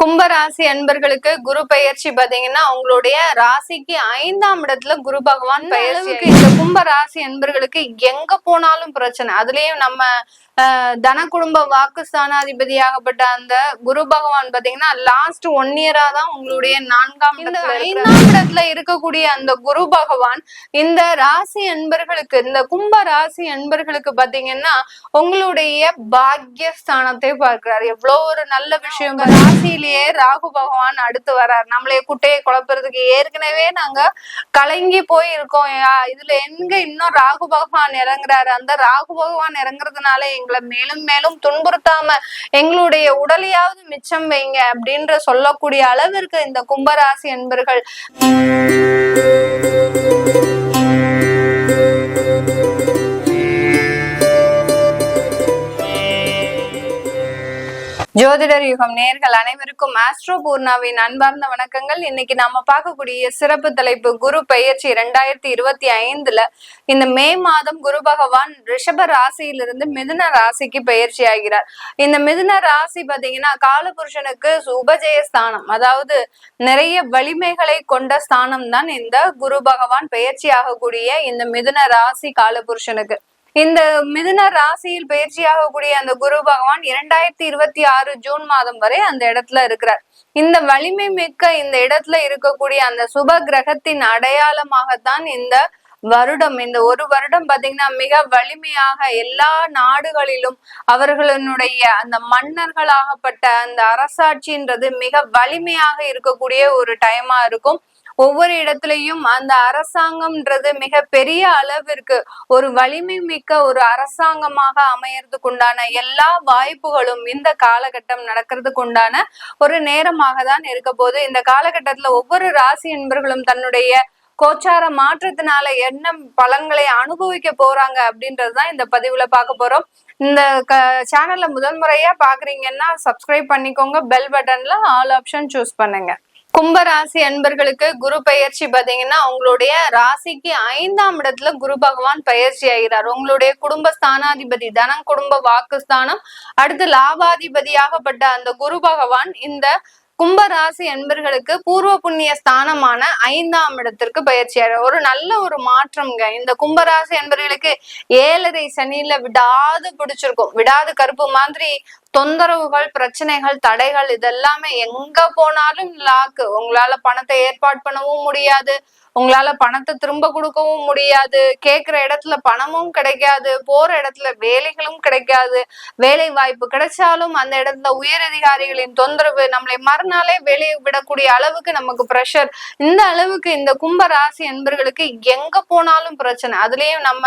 கும்பராசி அன்பர்களுக்கு குரு பெயர்ச்சி பாத்தீங்கன்னா உங்களுடைய ராசிக்கு ஐந்தாம் இடத்துல குரு பகவான் பெயர்ச்சி இந்த கும்ப ராசி அன்பர்களுக்கு எங்க போனாலும் பிரச்சனை. அதுலயும் நம்ம தன குடும்ப வாக்கு ஸ்தானாதிபதியாகப்பட்ட அந்த குரு பகவான் பாத்தீங்கன்னா லாஸ்ட் ஒன் இயரா தான் உங்களுடைய நான்காம் ஐந்தாம் இடத்துல இருக்கக்கூடிய அந்த குரு பகவான் இந்த ராசி அன்பர்களுக்கு இந்த கும்ப ராசி அன்பர்களுக்கு பாத்தீங்கன்னா உங்களுடைய பாக்யஸ்தானத்தை பார்க்கிறார். எவ்வளவு ஒரு நல்ல விஷயம். உங்க ராசியிலேயே ராகு பகவான் அடுத்து வர்றார். நம்மளைய குட்டையை குழப்புறதுக்கு ஏற்கனவே நாங்க கலங்கி போய் இருக்கோம் இதுல எங்க இன்னும் ராகு பகவான் இறங்குறாரு? அந்த ராகு பகவான் இறங்குறதுனால எங்களை மேலும் மேலும் துன்புறுத்தாம எங்களுடைய உடலையாவது மிச்சம் வைங்க அப்படின்ற சொல்லக்கூடிய அளவிற்கு இந்த கும்பராசி என்பர்கள் ஜோதிடர் யுகம் நேர்கள் அனைவருக்கும் ஆஸ்ட்ரோ பூர்ணாவின் அன்பார்ந்த வணக்கங்கள். இன்னைக்கு நாம பார்க்கக்கூடிய சிறப்பு தலைப்பு குரு பெயர்ச்சி இரண்டாயிரத்தி இருபத்தி ஐந்துல இந்த மே மாதம் குரு பகவான் ரிஷப ராசியிலிருந்து மிதுன ராசிக்கு பெயர்ச்சி ஆகிறார். இந்த மிதுன ராசி பாத்தீங்கன்னா காலபுருஷனுக்கு உபஜய ஸ்தானம் அதாவது நிறைய வலிமைகளை கொண்ட ஸ்தானம் தான் இந்த குரு பகவான் பெயர்ச்சி ஆகக்கூடிய இந்த மிதுன ராசி காலபுருஷனுக்கு. இந்த மிதுன ராசியில் பயிற்சியாகக்கூடிய அந்த குரு பகவான் இரண்டாயிரத்தி இருபத்தி ஆறு ஜூன் மாதம் வரை அந்த இடத்துல இருக்கிறார். இந்த வலிமை மிக்க இந்த இடத்துல இருக்கக்கூடிய அந்த சுப கிரகத்தின் அடையாளமாகத்தான் இந்த வருடம் இந்த ஒரு வருடம் பாத்தீங்கன்னா மிக வலிமையாக எல்லா நாடுகளிலும் அவர்களினுடைய அந்த மன்னர்களாகப்பட்ட அந்த அரசாட்சின்றது மிக வலிமையாக இருக்கக்கூடிய ஒரு டைமா இருக்கும். ஒவ்வொரு இடத்துலயும் அந்த அரசாங்கம்ன்றது மிக பெரிய அளவிற்கு ஒரு வலிமை மிக்க ஒரு அரசாங்கமாக அமையறதுக்கு உண்டான எல்லா வாய்ப்புகளும் இந்த காலகட்டம் நடக்கிறதுக்கு உண்டான ஒரு நேரமாக தான் இருக்க போது இந்த காலகட்டத்துல ஒவ்வொரு ராசி என்பர்களும் தன்னுடைய கோச்சார மாற்றத்தினால என்ன பலன்களை அனுபவிக்க போறாங்க அப்படின்றதுதான் இந்த பதிவுல பார்க்க போறோம். இந்த க சேனல்ல முதல் முறையா பாக்குறீங்கன்னா சப்ஸ்கிரைப் பண்ணிக்கோங்க பெல் பட்டன்ல ஆல் ஆப்ஷன் சூஸ் பண்ணுங்க. கும்பராசி அன்பர்களுக்கு குரு பயிற்சி பாத்தீங்கன்னா உங்களுடைய ராசிக்கு ஐந்தாம் இடத்துல குரு பகவான் பயிற்சி ஆகிறார். உங்களுடைய குடும்ப ஸ்தானாதிபதி தனம் குடும்ப வாக்குஸ்தானம் அடுத்து லாபாதிபதியாகப்பட்ட அந்த குரு பகவான் இந்த கும்பராசி அன்பர்களுக்கு பூர்வ புண்ணிய ஸ்தானமான ஐந்தாம் இடத்திற்கு பயிற்சியார் ஒரு நல்ல ஒரு மாற்றம்ங்க. இந்த கும்பராசி அன்பர்களுக்கு ஏழரை சனியில விடாது பிடிச்சிருக்கும். விடாது கருப்பு மாதிரி தொந்தரவுகள் பிரச்சனைகள் தடைகள் இதெல்லாமே எங்க போனாலும் லாக்கு உங்களால பணத்தை ஏற்பாடு பண்ணவும் முடியாது. உங்களால பணத்தை திரும்ப கொடுக்கவும் முடியாது. கேக்குற இடத்துல பணமும் கிடைக்காது. போற இடத்துல வேலைகளும் கிடைக்காது. வேலை வாய்ப்பு கிடைச்சாலும் அந்த இடத்துல உயர் அதிகாரிகளின் தொந்தரவு நம்மளை மறுநாளே வேலையை விடக்கூடிய அளவுக்கு நமக்கு ப்ரெஷர் இந்த அளவுக்கு இந்த கும்ப ராசி என்பர்களுக்கு எங்க போனாலும் பிரச்சனை. அதுலயும் நம்ம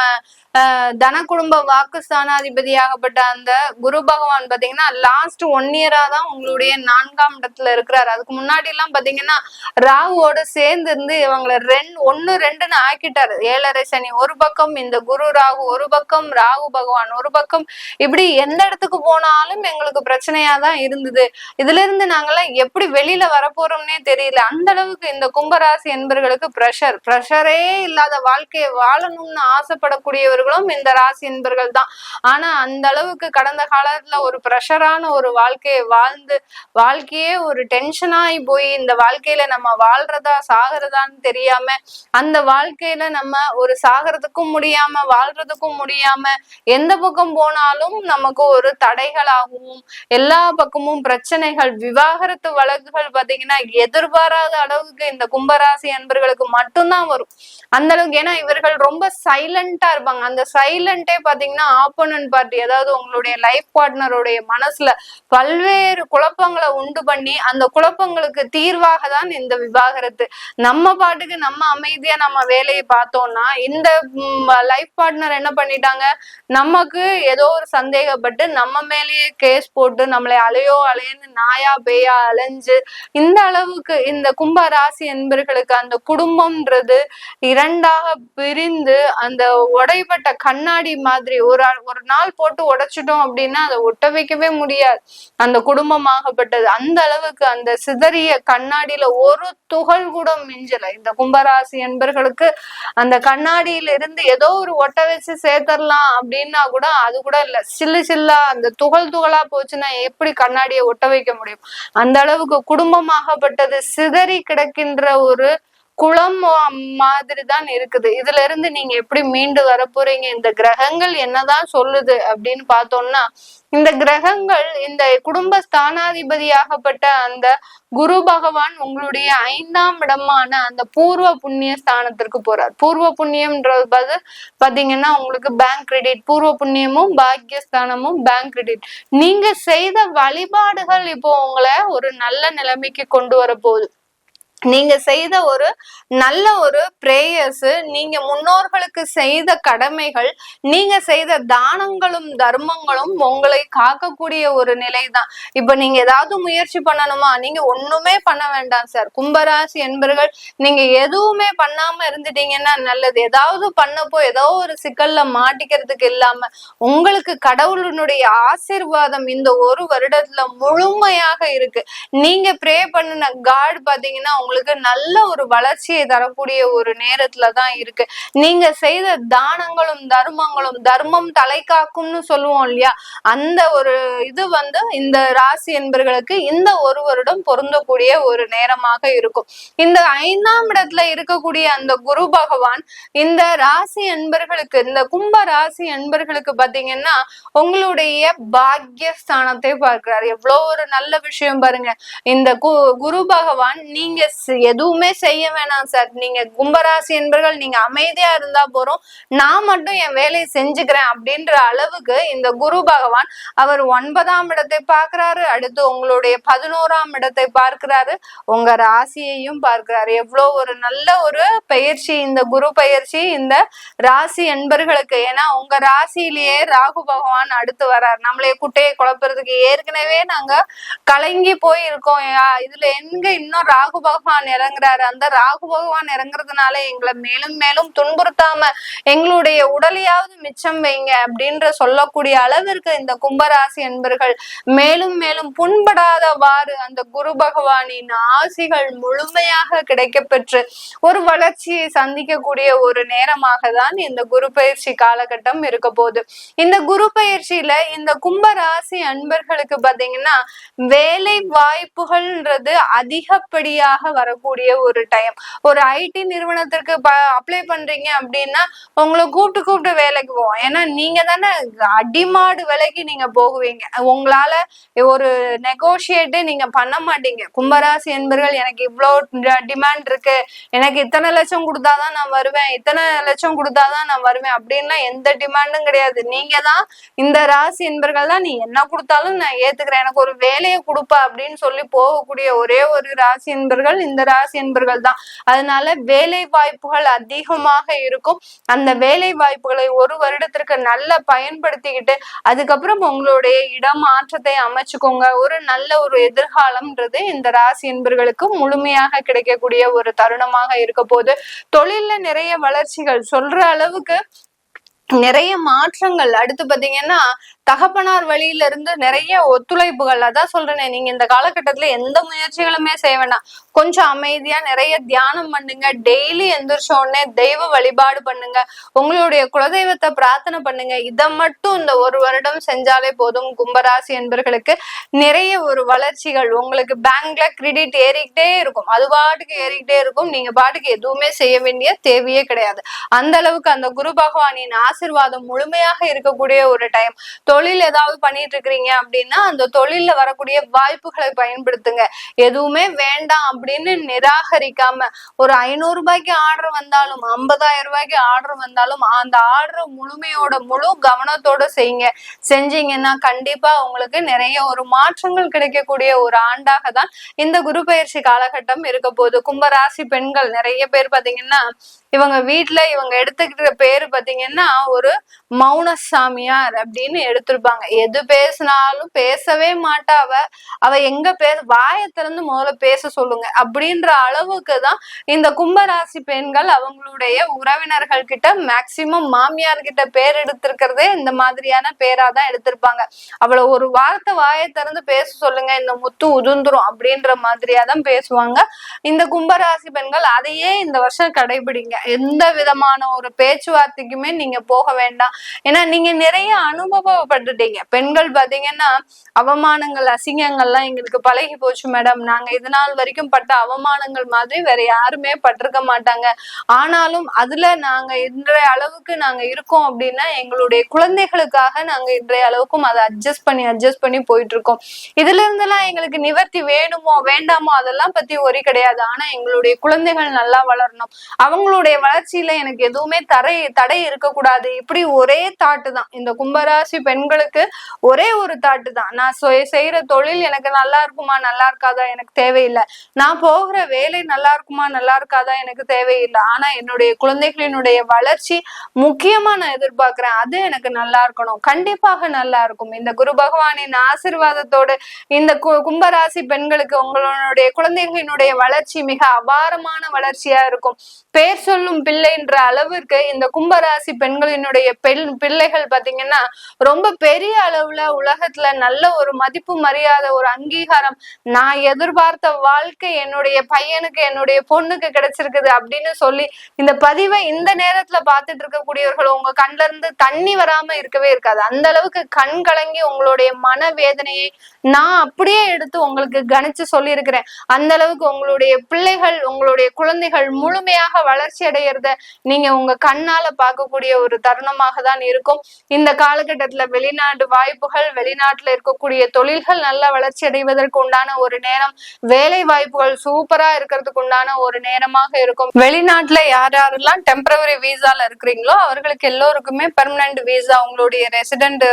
தன குடும்ப வாக்கு ஸ்தானாதிபதியாகப்பட்ட அந்த குரு பகவான் பாத்தீங்கன்னா லாஸ்ட் ஒன் இயரா தான் உங்களுடைய நான்காம் இடத்துல இருக்கிறாரு. அதுக்கு முன்னாடி எல்லாம் பாத்தீங்கன்னா ராகுவோட சேர்ந்து இருந்து இவங்களை ரெண்டு ஒன்னு ரெண்டுன்னு ஆக்கிட்டாரு. ஏழரை சனி ஒரு பக்கம் இந்த குரு ராகு ஒரு பக்கம் ராகு பகவான் ஒரு பக்கம் இப்படி எந்த இடத்துக்கு போனாலும் எங்களுக்கு பிரச்சனையா தான் இருந்தது. இதுல இருந்து நாங்கெல்லாம் எப்படி வெளியில வரப்போறோம்னே தெரியல. அந்த அளவுக்கு இந்த கும்பராசி என்பர்களுக்கு ப்ரெஷர் ப்ரெஷரே இல்லாத வாழ்க்கையை வாழணும்னு ஆசைப்படக்கூடியவர்களும் இந்த ராசி என்பர்கள் தான். ஆனா அந்த அளவுக்கு கடந்த காலத்துல ஒரு ப்ரெஷரான ஒரு வாழ்க்கையை வாழ்ந்து வாழ்க்கையே ஒரு டென்ஷனாகி போய் இந்த வாழ்க்கையில நம்ம வாழ்றதா சாகிறதான்னு தெரியாம அந்த வாழ்க்கையில நம்ம ஒரு சாகிறதுக்கும் முடியாம வாழ்றதுக்கும் முடியாம எந்த பக்கம் போனாலும் நமக்கு ஒரு தடைகளாகவும் எல்லா பக்கமும் பிரச்சனைகள் விவாகரத்து வழக்குகள் பாத்தீங்கன்னா எதிர்பாராத அளவுக்கு இந்த கும்பராசி அன்பர்களுக்கு மட்டும்தான் வரும். அந்த அளவுக்கு ஏன்னா இவர்கள் ரொம்ப சைலண்டா இருப்பாங்க. அந்த சைலண்டே பாத்தீங்கன்னா ஆப்போனன்ட் பார்ட்டி அதாவது உங்களுடைய லைஃப் பார்ட்னருடைய மனசுல பல்வேறு குழப்பங்களை உண்டு பண்ணி அந்த குழப்பங்களுக்கு தீர்வாக தான் இந்த விவாகரத்து. நம்ம பாட்டுக்கு நம்ம அமைதியா நம்ம வேலையை பார்த்தோம்னா இந்த லைஃப் பார்ட்னர் என்ன பண்ணிட்டாங்க? நமக்கு ஏதோ ஒரு சந்தேகப்பட்டு நம்ம மேலேயே கேஸ் போட்டு நம்மளை அலையோ அலையன்னு நாயா பேயா அலைஞ்சு இந்த அளவுக்கு இந்த கும்ப ராசி என்பர்களுக்கு அந்த குடும்பம்ன்றது இரண்டாக பிரிந்து அந்த உடைப்பட்ட கண்ணாடி மாதிரி ஒரு ஆள்- ஒரு நாள் போட்டு உடைச்சிட்டோம் அப்படின்னா அதை ஒட்ட வைக்கவே முடியாது. அந்த குடும்பமாகப்பட்டது அந்த அளவுக்கு அந்த சிதறிய கண்ணாடியில ஒரு துகள் கூட மிஞ்சல. இந்த கும்பராசி என்பர்களுக்கு அந்த கண்ணாடியில இருந்து ஏதோ ஒரு ஒட்ட வச்சு சேர்த்தரலாம் அப்படின்னா கூட அது கூட இல்ல. சில்லு சில்லா அந்த துகள் துகளா போச்சுன்னா எப்படி கண்ணாடியை ஒட்ட வைக்க முடியும்? அந்த அளவுக்கு குடும்பமாகப்பட்டது சிதறி கிடக்கின்ற ஒரு குளம் மாதிரி தான் இருக்குது. இதுல இருந்து நீங்க எப்படி மீண்டு வர போறீங்க இந்த கிரகங்கள் என்னதான் சொல்லுது அப்படின்னு பார்த்தோம்னா இந்த கிரகங்கள் இந்த குடும்ப ஸ்தானாதிபதியாகப்பட்ட அந்த குரு பகவான் உங்களுடைய ஐந்தாம் இடமான அந்த பூர்வ புண்ணிய ஸ்தானத்திற்கு போறார். பூர்வ புண்ணியம்ன்றது பதில் பாத்தீங்கன்னா உங்களுக்கு பேங்க் கிரெடிட் பூர்வ புண்ணியமும் பாக்கியஸ்தானமும் பேங்க் கிரெடிட் நீங்க செய்த வழிபாடுகள் இப்போ உங்களை ஒரு நல்ல நிலைமைக்கு கொண்டு வர போகுது நீங்க செய்த ஒரு நல்ல ஒரு பிரேயர்ஸ் நீங்க முன்னோர்களுக்கு செய்த கடமைகள் நீங்க செய்த தானங்களும் தர்மங்களும் உங்களை காக்கக்கூடிய ஒரு நிலை தான் இப்ப நீங்க ஏதாவது முயற்சி பண்ணணுமா? நீங்க ஒண்ணுமே பண்ண வேண்டாம் சார் கும்பராசி என்பர்கள் நீங்க எதுவுமே பண்ணாம இருந்துட்டீங்கன்னா நல்லது. ஏதாவது பண்ணப்போ ஏதோ ஒரு சிக்கல்ல மாட்டிக்கிறதுக்கு இல்லாம உங்களுக்கு கடவுளினுடைய ஆசிர்வாதம் இந்த ஒரு வருடத்துல முழுமையாக இருக்கு. நீங்க ப்ரே பண்ணின காட் பாத்தீங்கன்னா உங்களுக்கு உங்களுக்கு நல்ல ஒரு வளர்ச்சியை தரக்கூடிய ஒரு நேரத்துல தான் இருக்கு. நீங்க செய்த தானங்களும் தர்மங்களும் தர்மம் தலை காக்கும்னு சொல்லுவோம் இல்லையா? அந்த ஒரு இது வந்து இந்த ராசி என்பர்களுக்கு இந்த ஒரு வருடம் பொருந்தக்கூடிய ஒரு நேரமாக இருக்கும். இந்த ஐந்தாம் இடத்துல இருக்கக்கூடிய அந்த குரு பகவான் இந்த ராசி என்பர்களுக்கு இந்த கும்ப ராசி என்பர்களுக்கு பாத்தீங்கன்னா உங்களுடைய பாக்யஸ்தானத்தை பார்க்கிறார். எவ்வளோ ஒரு நல்ல விஷயம் பாருங்க. இந்த குரு பகவான் நீங்க எதுவுமே செய்ய வேணாம் சார். நீங்க கும்பராசி என்பர்கள் நீங்க அமைதியா இருந்தா போறோம். நான் மட்டும் என் வேலையை செஞ்சுக்கிறேன் அப்படின்ற அளவுக்கு இந்த குரு பகவான் அவர் ஒன்பதாம் இடத்தை பார்க்கிறாரு. அடுத்து உங்களுடைய பதினோராம் இடத்தை பார்க்கிறாரு. உங்க ராசியையும் பார்க்கிறாரு. எவ்வளவு ஒரு நல்ல ஒரு பயிற்சி இந்த குரு பயிற்சி இந்த ராசி என்பர்களுக்கு. ஏன்னா உங்க ராசியிலேயே ராகு பகவான் அடுத்து வர்றார் நம்மளைய குட்டையை குழப்புறதுக்கு ஏற்கனவே நாங்க கலங்கி போய் இருக்கோம் இதுல எங்க இன்னும் ராகு பகவான் இறங்குறாரு. அந்த ராகு பகவான் இறங்குறதுனால எங்களை மேலும் மேலும் துன்புறுத்தாம எங்களுடைய உடலையாவது மிச்சம் வைங்க அப்படின்ற சொல்லக்கூடிய அளவிற்கு இந்த கும்பராசி என்பர்கள் மேலும் மேலும் புண்படாதவாறு அந்த குரு பகவானின் ஆசிகள் முழுமையாக கிடைக்க பெற்று ஒரு வளர்ச்சியை சந்திக்கக்கூடிய ஒரு நேரமாக தான் இந்த குரு பயிற்சி காலகட்டம் இருக்க போகுது. இந்த குரு பயிற்சியில இந்த கும்பராசி அன்பர்களுக்கு பாத்தீங்கன்னா வேலை வாய்ப்புகள்ன்றது அதிகப்படியாக வரக்கூடிய ஒரு டைம் ஒரு ஐடி நிறுவனத்திற்கு அப்ளை பண்றீங்க அப்படின்னா உங்களை கூப்பிட்டு கூப்பிட்டு வேலைக்கு போவோம். ஏன்னா நீங்க தானே அடிமாடு விலைக்கு நீங்க போகுவீங்க. உங்களால ஒரு நெகோசியேட்டு நீங்க பண்ண மாட்டீங்க. கும்பராசி என்பர்கள் எனக்கு இவ்வளோ டிமாண்ட் இருக்கு. எனக்கு இத்தனை லட்சம் கொடுத்தாதான் நான் வருவேன். இத்தனை லட்சம் கொடுத்தாதான் நான் வருவேன். அப்படின்லாம் எந்த டிமாண்டும் கிடையாது. நீங்க தான் இந்த ராசி என்பர்கள் தான். நீ என்ன கொடுத்தாலும் நான் ஏத்துக்கிறேன். எனக்கு ஒரு வேலையை கொடுப்ப அப்படின்னு சொல்லி போகக்கூடிய ஒரே ஒரு ராசி என்பர்கள் இந்த ராசி என்பர்கள் தான் அதனால வேலை வாய்ப்புகள் அதிகமாக இருக்கும். அந்த வேலை வாய்ப்புகளை ஒரு வருடத்திற்கு நல்லா பயன்படுத்திக்கிட்டு அதுக்கப்புறம் உங்களுடைய இடமாற்றத்தை அமைச்சுக்கோங்க. ஒரு நல்ல ஒரு எதிர்காலம்ன்றது இந்த ராசி என்பர்களுக்கு முழுமையாக கிடைக்கக்கூடிய ஒரு தருணமாக இருக்க போது தொழில்ல நிறைய வளர்ச்சிகள். சொல்ற அளவுக்கு நிறைய மாற்றங்கள். அடுத்து பாத்தீங்கன்னா தகப்பனார் வழியில இருந்து நிறைய ஒத்துழைப்புகள். அதான் சொல்றேனே நீங்க இந்த காலகட்டத்துல எந்த முயற்சிகளுமே செய்ய வேண்டாம். கொஞ்சம் அமைதியா நிறைய தியானம் பண்ணுங்க. டெய்லி எந்திரிச்ச உடனே தெய்வ வழிபாடு பண்ணுங்க. உங்களுடைய குலதெய்வத்தை பிரார்த்தனை பண்ணுங்க. இதை மட்டும் இந்த ஒரு வருடம் செஞ்சாலே போதும். கும்பராசி என்பர்களுக்கு நிறைய ஒரு வளர்ச்சிகள் உங்களுக்கு பேங்க்ல கிரெடிட் ஏறிக்கிட்டே இருக்கும். அது பாட்டுக்கு ஏறிக்கிட்டே இருக்கும். நீங்க பாட்டுக்கு எதுவுமே செய்ய வேண்டிய தேவையே கிடையாது. அந்த அளவுக்கு அந்த குரு பகவானின் ஆசிர்வாதம் முழுமையாக இருக்கக்கூடிய ஒரு டைம் தொழில் ஏதாவது பண்ணிட்டு இருக்கிறீங்க அப்படின்னா அந்த தொழில்ல வரக்கூடிய வாய்ப்புகளை பயன்படுத்துங்க. எதுவுமே வேண்டாம் அப்படின்னு நிராகரிக்காம ஒரு ஐநூறு ரூபாய்க்கு ஆர்டர் வந்தாலும் ஐம்பதாயிரம் ரூபாய்க்கு ஆர்டர் வந்தாலும் அந்த ஆர்டர் முழுமையோட முழு கவனத்தோட செய்யுங்க. செஞ்சீங்கன்னா கண்டிப்பா உங்களுக்கு நிறைய ஒரு மாற்றங்கள் கிடைக்கக்கூடிய ஒரு ஆண்டாக தான் இந்த குரு பயிற்சி காலகட்டம் இருக்க போகுது. கும்பராசி பெண்கள் நிறைய பேர் பாத்தீங்கன்னா இவங்க வீட்டுல இவங்க எடுத்துக்கிட்ட பேரு பாத்தீங்கன்னா ஒரு மௌன சாமியார் அப்படின்னு எடுத்திருப்பாங்க. எது பேசினாலும் பேசவே மாட்டா அவ. அவ எங்க பேச வாயை திறந்து முதல்ல பேச சொல்லுங்க. அப்படின்ற அளவுக்கு தான் இந்த கும்பராசி பெண்கள் அவங்களுடைய உறவினர்கள் கிட்ட மேக்சிமம் மாமியார் கிட்ட பேர் எடுத்திருக்கிறதே இந்த மாதிரியான பேரா தான் எடுத்திருப்பாங்க. அவளை ஒரு வார்த்தை வாயை திறந்து பேச சொல்லுங்க இந்த முத்து உதுந்துரும் அப்படின்ற மாதிரியா தான் பேசுவாங்க. இந்த கும்பராசி பெண்கள் அதையே இந்த வருஷம் கடைபிடிங்க. எந்த விதமான ஒரு பேச்சுவார்த்தைக்குமே நீங்க போக வேண்டாம். ஏன்னா நீங்க நிறைய அனுபவப்பட்டுட்டீங்க. பெண்கள் பாத்தீங்கன்னா அவமானங்கள் அசிங்கங்கள்லாம் எங்களுக்கு பழகி போச்சு மேடம். நாங்க இது நாள் வரைக்கும் பட்ட அவமானங்கள் மாதிரி வேற யாருமே பட்டிருக்க மாட்டாங்க. ஆனாலும் அதுல நாங்க இன்றைய அளவுக்கு நாங்க இருக்கோம் அப்படின்னா எங்களுடைய குழந்தைகளுக்காக நாங்க இன்றைய அளவுக்கும் அதை அட்ஜஸ்ட் பண்ணி அட்ஜஸ்ட் பண்ணி போயிட்டு இருக்கோம் இதுல இருந்தெல்லாம் எங்களுக்கு நிவர்த்தி வேணுமோ வேண்டாமோ அதெல்லாம் பத்தி ஒரி கிடையாது. ஆனா எங்களுடைய குழந்தைகள் நல்லா வளரணும். அவங்களுடைய வளர்ச்சியில எனக்கு எதுவுமே தடை தடை இருக்கக்கூடாது. இப்படி ஒரே தாட்டு தான். இந்த கும்பராசி பெண்களுக்கு ஒரே ஒரு தாட்டு தான். நான் செய்யற தொழில் எனக்கு நல்லா இருக்குமா நல்லா இருக்காதா எனக்கு தேவையில்லை. நான் போகிற வேலை நல்லா இருக்குமா நல்லா இருக்காதா எனக்கு தேவையில்லை. ஆனா என்னுடைய குழந்தைகளினுடைய வளர்ச்சி முக்கியமா நான் எதிர்பார்க்கிறேன். அது எனக்கு நல்லா இருக்கணும். கண்டிப்பாக நல்லா இருக்கும். இந்த குரு பகவானின் ஆசிர்வாதத்தோடு இந்த கும்பராசி பெண்களுக்கு உங்களுடைய குழந்தைகளினுடைய வளர்ச்சி மிக அபாரமான வளர்ச்சியா இருக்கும். பேர் சொல்லும் பிள்ளைன்ற அளவிற்கு இந்த கும்பராசி பெண்களினுடைய பெண் பிள்ளைகள் பாத்தீங்கன்னா ரொம்ப பெரிய அளவுல உலகத்துல நல்ல ஒரு மதிப்பு மரியாதை ஒரு அங்கீகாரம் நான் எதிர்பார்த்த வாழ்க்கை என்னுடைய பையனுக்கு என்னுடைய பொண்ணுக்கு கிடைச்சிருக்குது அப்படின்னு சொல்லி இந்த பதிவை இந்த நேரத்துல பாத்துட்டு இருக்கக்கூடியவர்கள் உங்க கண்ல இருந்து தண்ணி வராம இருக்கவே இருக்காது. அந்த அளவுக்கு கண் கலங்கி உங்களுடைய மன வேதனையை நான் அப்படியே எடுத்து உங்களுக்கு கணிச்சு சொல்லியிருக்கிறேன். அந்த அளவுக்கு உங்களுடைய பிள்ளைகள் உங்களுடைய குழந்தைகள் முழுமையாக வளர்ச்சி அடையிறத நீங்க உங்க கண்ணால பார்க்கக்கூடிய ஒரு தருணமாக தான் இருக்கும். இந்த காலகட்டத்துல வெளிநாட்டு வாய்ப்புகள் வெளிநாட்டுல இருக்கக்கூடிய தொழில்கள் நல்ல வளர்ச்சி அடைவதற்கு உண்டான ஒரு நேரம் வேலை வாய்ப்புகள் சூப்பரா இருக்கிறதுக்கு உண்டான ஒரு நேரமாக இருக்கும். வெளிநாட்டுல யார் யாரெல்லாம் டெம்பரவரி வீசால இருக்கிறீங்களோ அவர்களுக்கு எல்லோருக்குமே பெர்மனன்ட் வீசா உங்களுடைய ரெசிடென்ட்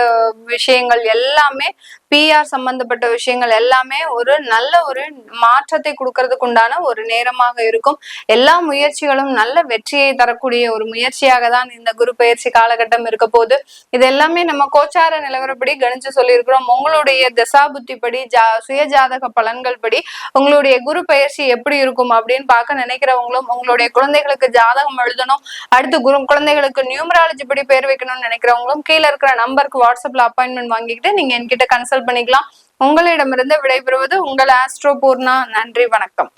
விஷயங்கள் எல்லாமே பிஆர் சம்பந்தப்பட்ட விஷயங்கள் எல்லாமே ஒரு நல்ல ஒரு மாற்றத்தை கொடுக்கறதுக்கு உண்டான ஒரு நேரமாக இருக்கும். எல்லா முயற்சிகளும் நல்ல வெற்றியை தரக்கூடிய ஒரு முயற்சியாக தான் இந்த குரு பயிற்சி காலகட்டம் இருக்க போது இது எல்லாமே நம்ம கோச்சார நிலவரப்படி கணிச்சு சொல்லியிருக்கிறோம். உங்களுடைய தசா புத்தி படி ஜா சுயஜாதக பலன்கள் படி உங்களுடைய குரு பயிற்சி எப்படி இருக்கும் அப்படின்னு பார்க்க நினைக்கிறவங்களும் உங்களுடைய குழந்தைகளுக்கு ஜாதகம் எழுதணும் அடுத்து குரு குழந்தைகளுக்கு நியூமராலஜி படி பேர் வைக்கணும்னு நினைக்கிறவங்களும் கீழே இருக்கிற நம்பருக்கு வாட்ஸ்அப்ல அப்பாயின்மெண்ட் வாங்கிக்கிட்டு நீங்க என்கிட்ட கன்சல்ட் பண்ணிக்கலாம். உங்களிடமிருந்து விடைபெறுவது உங்கள் ஆஸ்ட்ரோ பூர்ணா. நன்றி வணக்கம்.